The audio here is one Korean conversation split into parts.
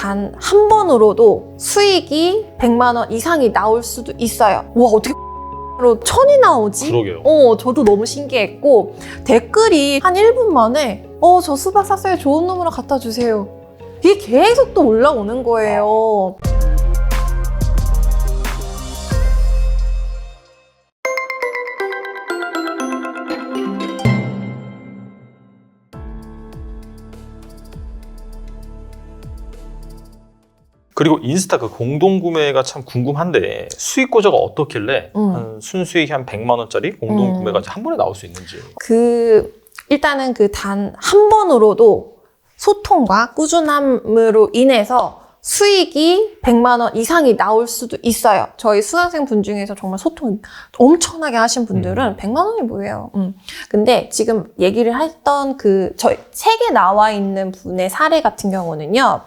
단 한 번으로도 수익이 100만 원 이상이 나올 수도 있어요. 와 어떻게 로 천이 나오지? 그러게요. 어, 저도 너무 신기했고 댓글이 한 1분 만에 어, 저 수박 샀어요. 좋은 놈으로 갖다 주세요. 이게 계속 또 올라오는 거예요. 그리고 인스타 그 공동 구매가 참 궁금한데 수익 구조가 어떻길래 음. 한 순수익이 한 100만 원짜리 공동 음. 구매가 한 번에 나올 수 있는지. 그 일단은 그 단 한 번으로도 소통과 꾸준함으로 인해서 수익이 100만 원 이상이 나올 수도 있어요. 저희 수강생 분 중에서 정말 소통 엄청나게 하신 분들은 음. 100만 원이 뭐예요. 음. 근데 지금 얘기를 했던 그 저희 책에 나와 있는 분의 사례 같은 경우는요.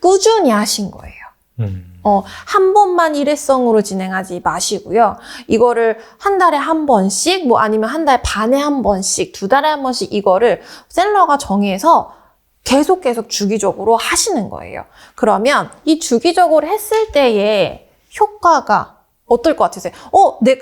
꾸준히 하신 거예요. 음. 어, 한 번만 일회성으로 진행하지 마시고요. 이거를 한 달에 한 번씩, 뭐 아니면 한 달 반에 한 번씩, 두 달에 한 번씩 이거를 셀러가 정해서 계속 계속 주기적으로 하시는 거예요. 그러면 이 주기적으로 했을 때의 효과가 어떨 것 같으세요? 어, 내,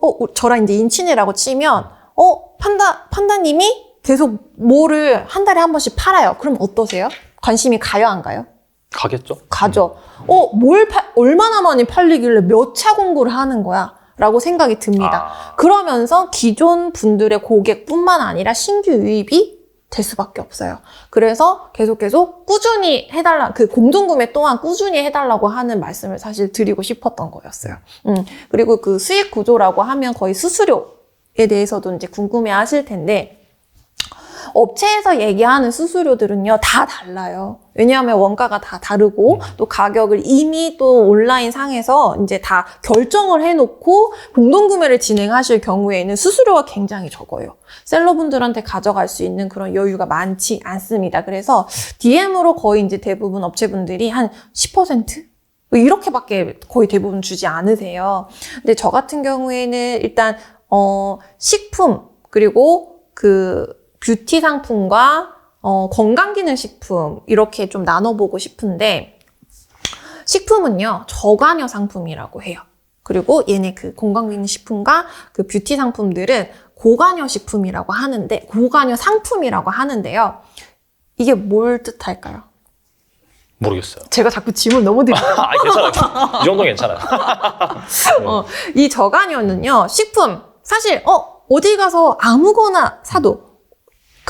어, 저랑 이제 인친이라고 치면, 어, 판다, 판다님이 계속 뭐를 한 달에 한 번씩 팔아요. 그럼 어떠세요? 관심이 가요, 안 가요? 가겠죠? 가죠. 어, 뭘 팔, 얼마나 많이 팔리길래 몇 차 공부를 하는 거야? 라고 생각이 듭니다. 아, 그러면서 기존 분들의 고객뿐만 아니라 신규 유입이 될 수밖에 없어요. 그래서 계속 계속 꾸준히 해달라, 그 공동구매 또한 꾸준히 해달라고 하는 말씀을 사실 드리고 싶었던 거였어요. 음, 그리고 그 수익 구조라고 하면 거의 수수료에 대해서도 이제 궁금해 하실 텐데, 업체에서 얘기하는 수수료들은요, 다 달라요. 왜냐하면 원가가 다 다르고, 또 가격을 이미 또 온라인 상에서 이제 다 결정을 해놓고 공동구매를 진행하실 경우에는 수수료가 굉장히 적어요. 셀러분들한테 가져갈 수 있는 그런 여유가 많지 않습니다. 그래서 DM으로 거의 이제 대부분 업체분들이 한 10%? 뭐 이렇게밖에 거의 대부분 주지 않으세요. 근데 저 같은 경우에는 일단, 어, 식품, 그리고 그 뷰티 상품과 어, 건강기능식품 이렇게 좀 나눠보고 싶은데 식품은요 저관여 상품이라고 해요. 그리고 얘네 그 건강기능식품과 그 뷰티 상품들은 고관여 식품이라고 하는데 고관여 상품이라고 하는데요. 이게 뭘 뜻할까요? 모르겠어요. 제가 자꾸 질문 너무 드려요. 아, 괜찮아요. 이 정도 괜찮아요. 네. 어, 이 저간여는요, 식품. 사실, 어, 어디 가서 아무거나 사도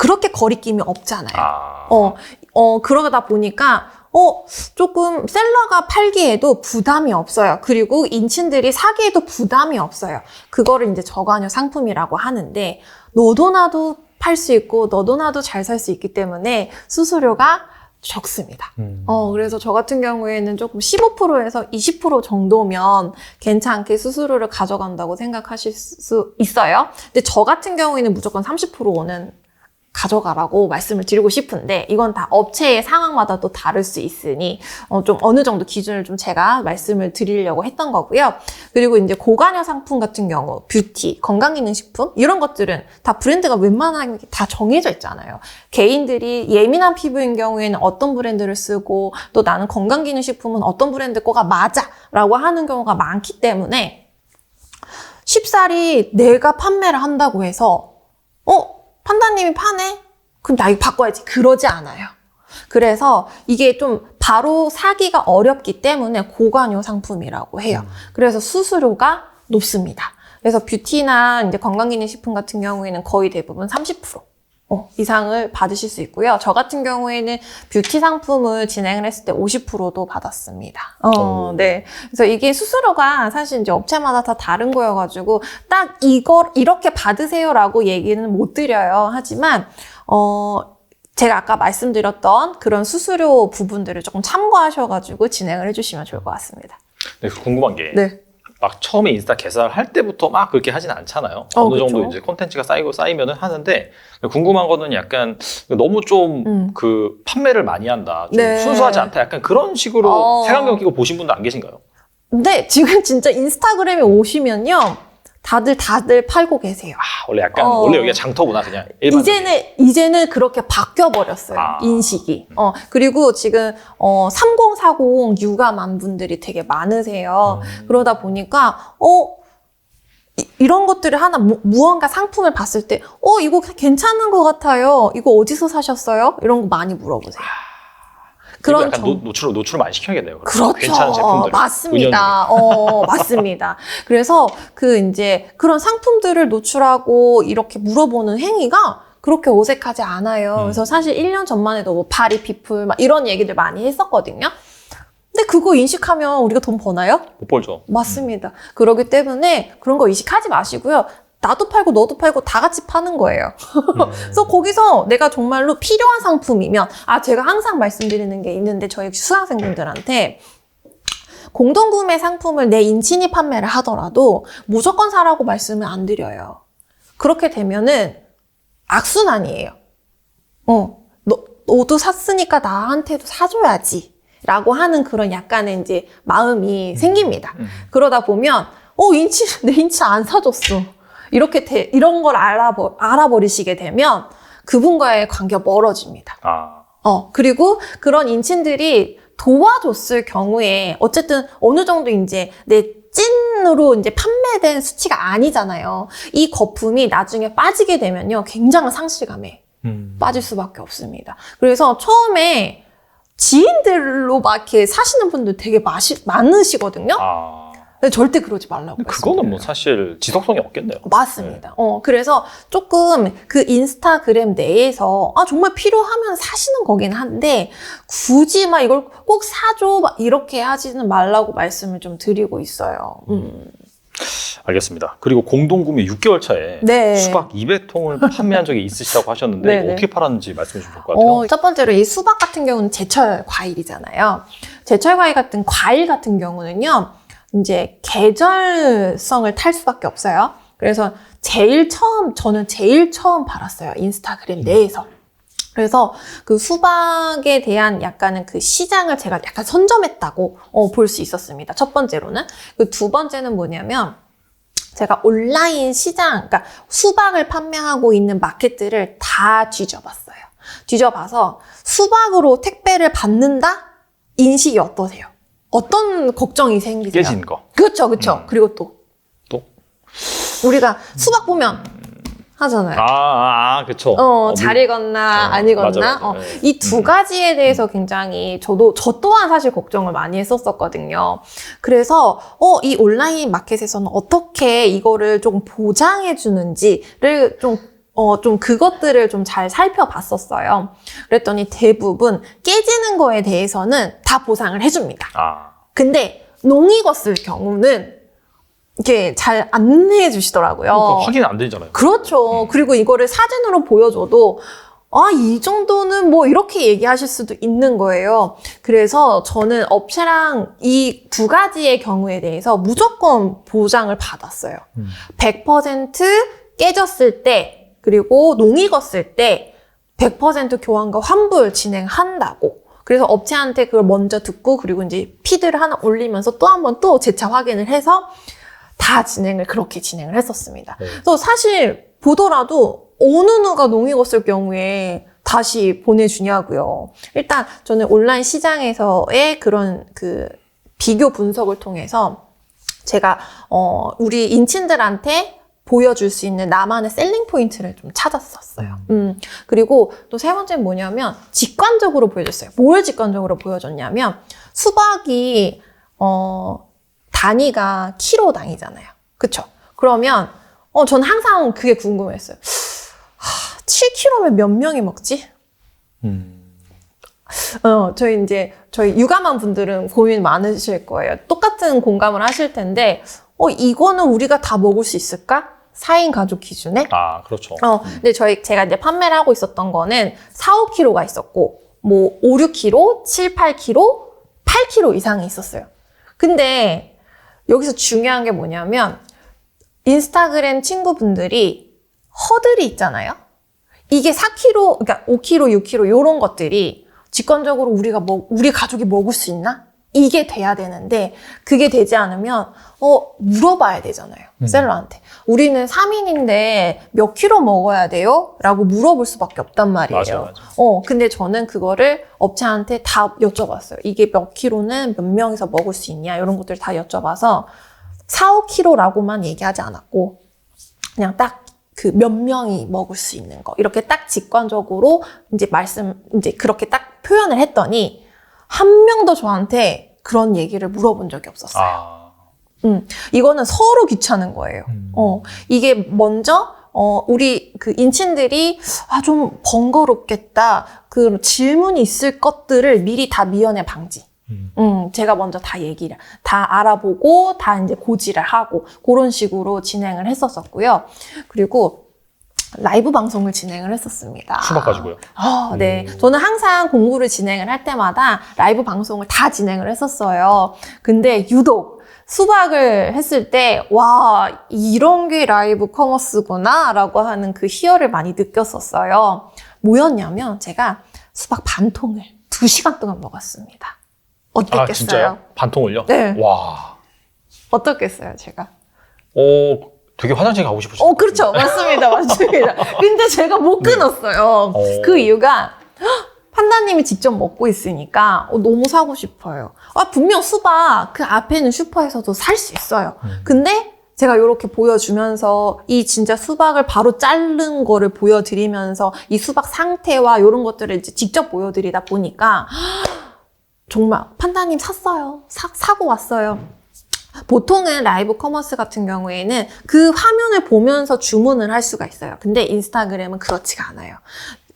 그렇게 거리낌이 없잖아요. 아, 어, 어, 그러다 보니까, 어, 조금 셀러가 팔기에도 부담이 없어요. 그리고 인친들이 사기에도 부담이 없어요. 그거를 이제 저관여 상품이라고 하는데, 너도 나도 팔 수 있고, 너도 나도 잘 살 수 있기 때문에 수수료가 적습니다. 음. 어, 그래서 저 같은 경우에는 조금 15%에서 20% 정도면 괜찮게 수수료를 가져간다고 생각하실 수 있어요. 근데 저 같은 경우에는 무조건 30%는 가져가라고 말씀을 드리고 싶은데 이건 다 업체의 상황마다 또 다를 수 있으니 어, 좀 어느 정도 기준을 좀 제가 말씀을 드리려고 했던 거고요. 그리고 이제 고관여 상품 같은 경우 뷰티, 건강기능식품 이런 것들은 다 브랜드가 웬만하게 다 정해져 있잖아요. 개인들이 예민한 피부인 경우에는 어떤 브랜드를 쓰고 또 나는 건강기능식품은 어떤 브랜드 거가 맞아라고 하는 경우가 많기 때문에 쉽사리 내가 판매를 한다고 해서 어 판다님이 파네? 그럼 나 이거 바꿔야지. 그러지 않아요. 그래서 이게 좀 바로 사기가 어렵기 때문에 고관여 상품이라고 해요. 그래서 수수료가 높습니다. 그래서 뷰티나 이제 건강기능식품 같은 경우에는 거의 대부분 30% 어, 이상을 받으실 수 있고요. 저 같은 경우에는 뷰티 상품을 진행을 했을 때 50%도 받았습니다. 어, 오. 네. 그래서 이게 수수료가 사실 이제 업체마다 다 다른 거여가지고 딱 이걸 이렇게 받으세요라고 얘기는 못 드려요. 하지만 어. 제가 아까 말씀드렸던 그런 수수료 부분들을 조금 참고하셔가지고 진행을 해주시면 좋을 것 같습니다. 네, 궁금한 게. 네. 막 처음에 인스타 개설 할 때부터 막 그렇게 하진 않잖아요. 어, 어느 정도 그쵸. 이제 콘텐츠가 쌓이고 쌓이면은 하는데 궁금한 거는 약간 너무 좀 음. 그 판매를 많이 한다, 좀 네. 순수하지 않다, 약간 그런 식으로 어. 색안경 끼고 보신 분들 안 계신가요? 근데 지금 진짜 인스타그램에 오시면요. 다들 다들 팔고 계세요. 아, 원래 약간 어. 원래 여기가 장터구나 그냥 일반. 이제는 이제는 그렇게 바뀌어 버렸어요 아. 인식이. 어 그리고 지금 어 3040 유감한 분들이 되게 많으세요. 음. 그러다 보니까 어 이, 런 것들을 하나 무, 무언가 상품을 봤을 때 어 이거 괜찮은 것 같아요. 이거 어디서 사셨어요? 이런 거 많이 물어보세요. 그런 약간 정- 노, 노출 노출 많이 시켜야겠네요. 그렇죠. 괜찮은 제품들. 맞습니다. 어, 맞습니다. 그래서 그 이제 그런 상품들을 노출하고 이렇게 물어보는 행위가 그렇게 어색하지 않아요. 음. 그래서 사실 1년 전만 해도 뭐 파리 피플 막 이런 얘기들 많이 했었거든요. 근데 그거 인식하면 우리가 돈 버나요? 못 벌죠. 맞습니다. 그러기 때문에 그런 거 인식하지 마시고요. 나도 팔고 너도 팔고 다 같이 파는 거예요. 음. 그래서 거기서 내가 정말로 필요한 상품이면 아 제가 항상 말씀드리는 게 있는데 저희 수강생분들한테 공동구매 상품을 내 인친이 판매를 하더라도 무조건 사라고 말씀을 안 드려요. 그렇게 되면은 악순환이에요. 어, 너, 너도 샀으니까 나한테도 사줘야지. 라고 하는 그런 약간의 이제 마음이 생깁니다. 음. 그러다 보면, 어, 인치, 내 인치 안 사줬어. 이렇게, 돼- 이런 걸 알아버, 알아버리시게 되면 그분과의 관계가 멀어집니다. 아, 어, 그리고 그런 인친들이 도와줬을 경우에 어쨌든 어느 정도 이제 내 찐으로 이제 판매된 수치가 아니잖아요. 이 거품이 나중에 빠지게 되면요. 굉장한 상실감에 음. 빠질 수밖에 없습니다. 그래서 처음에 지인들로 막 이렇게 사시는 분들 되게 마시, 많으시거든요. 아, 근데 절대 그러지 말라고. 그거는 뭐. 사실 지속성이 없겠네요. 맞습니다. 어, 그래서 조금 그 인스타그램 내에서, 아, 정말 필요하면 사시는 거긴 한데, 굳이 막 이걸 꼭 사줘, 막 이렇게 하지는 말라고 말씀을 좀 드리고 있어요. 음. 알겠습니다. 그리고 공동구매 6개월 차에 네. 수박 200통을 판매한 적이 있으시다고 하셨는데 네, 네. 어떻게 팔았는지 말씀해 주실 것 같아요. 어, 첫 번째로 이 수박 같은 경우는 제철 과일이잖아요. 제철 과일 같은 과일 같은 경우는요, 이제 계절성을 탈 수밖에 없어요. 그래서 제일 처음, 저는 제일 처음 팔았어요. 인스타그램 내에서. 그래서 그 수박에 대한 약간은 그 시장을 제가 약간 선점했다고 어, 볼 수 있었습니다. 첫 번째로는. 그 두 번째는 뭐냐면, 제가 온라인 시장, 그러니까 수박을 판매하고 있는 마켓들을 다 뒤져봤어요. 뒤져봐서 수박으로 택배를 받는다? 인식이 어떠세요? 어떤 걱정이 생기세요? 깨진 거. 그렇죠, 그렇죠. 음. 그리고 또 또? 우리가 수박 보면 하잖아요. 아, 아, 아 그쵸. 어, 물- 잘 익었나, 어, 안 익었나? 맞아, 맞아. 어, 네. 이두 음. 가지에 대해서 굉장히 저도, 저 또한 사실 걱정을 많이 했었었거든요. 그래서, 어, 이 온라인 마켓에서는 어떻게 이거를 좀 보장해주는지를 좀, 어, 좀 그것들을 좀 잘 살펴봤었어요. 그랬더니 대부분 깨지는 거에 대해서는 다 보상을 해줍니다. 아, 근데 농익었을 경우는 이게 잘 안내해 주시더라고요. 그러니까 확인 안 되잖아요. 그렇죠. 그리고 이거를 사진으로 보여줘도 아, 이 정도는 뭐 이렇게 얘기하실 수도 있는 거예요. 그래서 저는 업체랑 이 두 가지의 경우에 대해서 무조건 보장을 받았어요. 음. 100% 깨졌을 때, 그리고 농익었을 때 100% 교환과 환불 진행한다고. 그래서 업체한테 그걸 먼저 듣고, 그리고 이제 피드를 하나 올리면서 또 한 번 또 재차 확인을 해서 다 진행을 그렇게 진행을 했었습니다. 네. 그래서 사실 보더라도 어느 누가 농익었을 경우에 다시 보내주냐고요. 일단 저는 온라인 시장에서의 그런 그 비교 분석을 통해서 제가 어 우리 인친들한테 보여줄 수 있는 나만의 셀링 포인트를 좀 찾았었어요. 음 그리고 또 세 번째는 뭐냐면 직관적으로 보여줬어요. 뭘 직관적으로 보여줬냐면 수박이 어 단위가 키로당이잖아요. 그쵸? 그러면, 어, 전 항상 그게 궁금했어요. 하, 7kg면 몇 명이 먹지? 음. 어, 저희 이제, 저희 유감한 분들은 고민 많으실 거예요. 똑같은 공감을 하실 텐데, 어, 이거는 우리가 다 먹을 수 있을까? 4인 가족 기준에? 아, 그렇죠. 어, 근데 저희, 제가 이제 판매를 하고 있었던 거는 4, 5kg가 있었고, 뭐, 5, 6kg, 7, 8kg, 8kg 이상이 있었어요. 근데 여기서 중요한 게 뭐냐면, 인스타그램 친구분들이 허들이 있잖아요? 이게 4kg, 그러니까 5kg, 6kg, 요런 것들이 직관적으로 우리가 먹, 우리 가족이 먹을 수 있나? 이게 돼야 되는데 그게 되지 않으면 어 물어봐야 되잖아요 음. 셀러한테 우리는 3인인데 몇 킬로 먹어야 돼요? 라고 물어볼 수밖에 없단 말이에요 맞아, 맞아. 어 근데 저는 그거를 업체한테 다 여쭤봤어요 이게 몇 킬로는 몇 명이서 먹을 수 있냐 이런 것들 다 여쭤봐서 4, 5킬로라고만 얘기하지 않았고 그냥 딱 그 몇 명이 먹을 수 있는 거 이렇게 딱 직관적으로 이제 말씀 이제 그렇게 딱 표현을 했더니 한 명도 저한테 그런 얘기를 물어본 적이 없었어요. 아. 이거는 서로 귀찮은 거예요. 음. 어 이게 먼저 어 우리 그 인친들이 아 좀 번거롭겠다 그 질문이 있을 것들을 미리 다 미연에 방지. 음. 음, 제가 먼저 다 얘기를, 다 알아보고, 다 이제 고지를 하고, 그런 식으로 진행을 했었었고요. 그리고 라이브 방송을 진행을 했었습니다. 수박 가지고요. 아, 네. 음. 저는 항상 공부를 진행을 할 때마다 라이브 방송을 다 진행을 했었어요. 근데 유독 수박을 했을 때, 와, 이런 게 라이브 커머스구나, 라고 하는 그 희열을 많이 느꼈었어요. 뭐였냐면, 제가 수박 반 통을 두 시간 동안 먹었습니다. 아, 어땠겠어요? 진짜요? 반 통을요? 네. 와. 어떻겠어요, 제가? 어, 되게 화장실 가고 싶으셨어요. 어, 그렇죠. 맞습니다. 맞습니다. 근데 제가 못 네. 끊었어요. 어. 그 이유가 헉, 판다님이 직접 먹고 있으니까 어, 너무 사고 싶어요. 아, 분명 수박 그 앞에는 슈퍼에서도 살 수 있어요. 음. 근데 제가 이렇게 보여주면서 이 진짜 수박을 바로 자른 거를 보여드리면서 이 수박 상태와 이런 것들을 이제 직접 보여드리다 보니까 헉, 정말 판다님 샀어요. 사, 사고 왔어요. 보통은 라이브 커머스 같은 경우에는 그 화면을 보면서 주문을 할 수가 있어요. 근데 인스타그램은 그렇지가 않아요.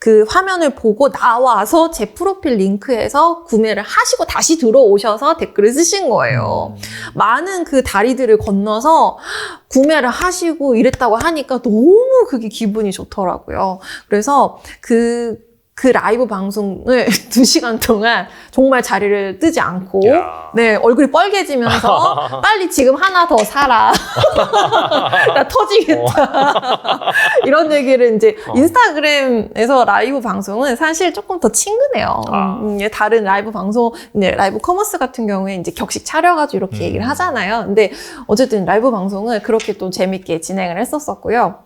그 화면을 보고 나와서 제 프로필 링크에서 구매를 하시고 다시 들어오셔서 댓글을 쓰신 거예요. 음. 많은 그 다리들을 건너서 구매를 하시고 이랬다고 하니까 너무 그게 기분이 좋더라고요. 그래서 그, 그 라이브 방송을 두 시간 동안 정말 자리를 뜨지 않고, 야. 네, 얼굴이 빨개지면서 빨리 지금 하나 더 사라. 나 터지겠다. 이런 얘기를 이제 어. 인스타그램에서 라이브 방송은 사실 조금 더 친근해요. 아. 음, 예, 다른 라이브 방송, 이제 라이브 커머스 같은 경우에 이제 격식 차려가지고 이렇게 음. 얘기를 하잖아요. 근데 어쨌든 라이브 방송을 그렇게 또 재밌게 진행을 했었었고요.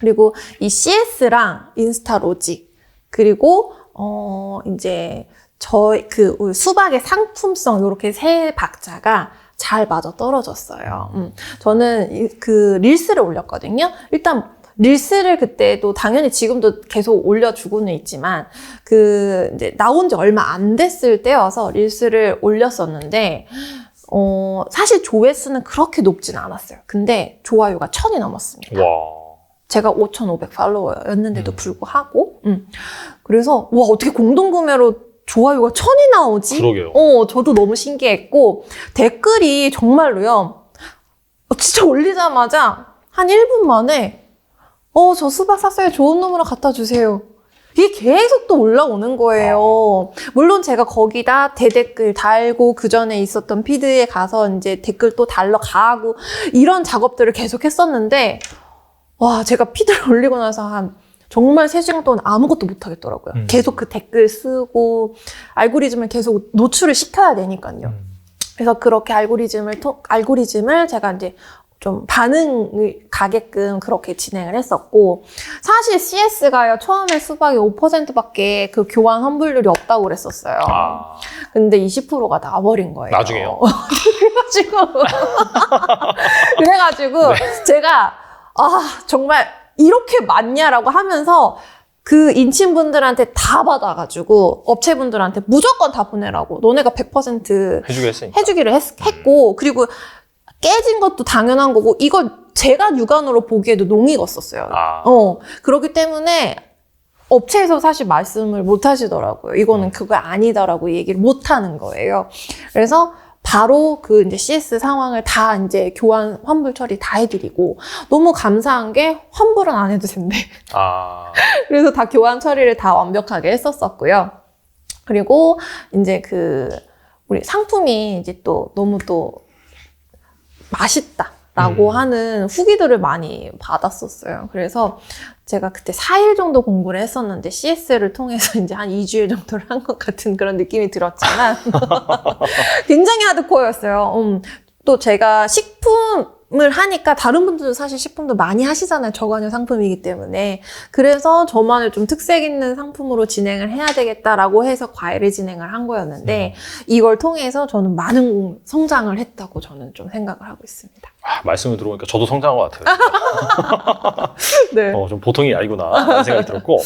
그리고 이 CS랑 인스타 로직, 그리고, 어, 이제, 저희, 그, 수박의 상품성, 요렇게 세 박자가 잘 맞아 떨어졌어요. 음. 저는 이- 그 릴스를 올렸거든요. 일단, 릴스를 그때도 당연히 지금도 계속 올려주고는 있지만, 그, 이제 나온 지 얼마 안 됐을 때여서 릴스를 올렸었는데, 어, 사실 조회수는 그렇게 높진 않았어요. 근데 좋아요가 천이 넘었습니다. 와. 제가 5,500 팔로워였는데도 음. 불구하고, 음. 그래서, 와, 어떻게 공동구매로 좋아요가 천이 나오지? 그러게요. 어, 저도 너무 신기했고, 댓글이 정말로요, 어, 진짜 올리자마자 한 1분 만에, 어, 저 수박 샀어요. 좋은 놈으로 갖다 주세요. 이게 계속 또 올라오는 거예요. 물론 제가 거기다 대댓글 달고 그 전에 있었던 피드에 가서 이제 댓글 또 달러 가고 이런 작업들을 계속 했었는데 와 제가 피드를 올리고 나서 한 정말 3시간 동안 아무것도 못 하겠더라고요. 음. 계속 그 댓글 쓰고 알고리즘을 계속 노출을 시켜야 되니까요. 음. 그래서 그렇게 알고리즘을 통, 알고리즘을 제가 이제 좀 반응을 가게끔 그렇게 진행을 했었고 사실 CS가요 처음에 수박이 5%밖에 그 교환 환불률이 없다고 그랬었어요. 아. 근데 20%가 나와버린 거예요. 나중에요? 그래가지고 그래가지고 네. 제가 아 정말 이렇게 많냐라고 하면서 그 인친분들한테 다 받아가지고 업체분들한테 무조건 다 보내라고 너네가 100% 해주게 했으니까. 해주기를 했, 했고 그리고 깨진 것도 당연한 거고 이걸 제가 육안으로 보기에도 농 익었었어요. 아. 어 그렇기 때문에 업체에서 사실 말씀을 못 하시더라고요. 이거는 음. 그거 아니다라고 얘기를 못 하는 거예요. 그래서 바로 그 이제 CS 상황을 다 이제 교환 환불 처리 다 해드리고 너무 감사한 게 환불은 안 해도 된대. 아. 그래서 다 교환 처리를 다 완벽하게 했었었고요. 그리고 이제 그 우리 상품이 이제 또 너무 또 맛있다. 라고 음. 하는 후기들을 많이 받았었어요. 그래서 제가 그때 4일 정도 공부를 했었는데 CS를 통해서 이제 한 2주일 정도를 한 것 같은 그런 느낌이 들었지만 굉장히 하드코어였어요. 음, 또 제가 식품 을 하니까 다른 분들도 사실 식품도 많이 하시잖아요. 저관여 상품이기 때문에. 그래서 저만의 좀 특색 있는 상품으로 진행을 해야 되겠다라고 해서 과외를 진행을 한 거였는데 이걸 통해서 저는 많은 성장을 했다고 저는 좀 생각을 하고 있습니다. 아, 말씀을 들어보니까 저도 성장한 것 같아요. 네. 어, 좀 보통이 아니구나 라는 생각이 들었고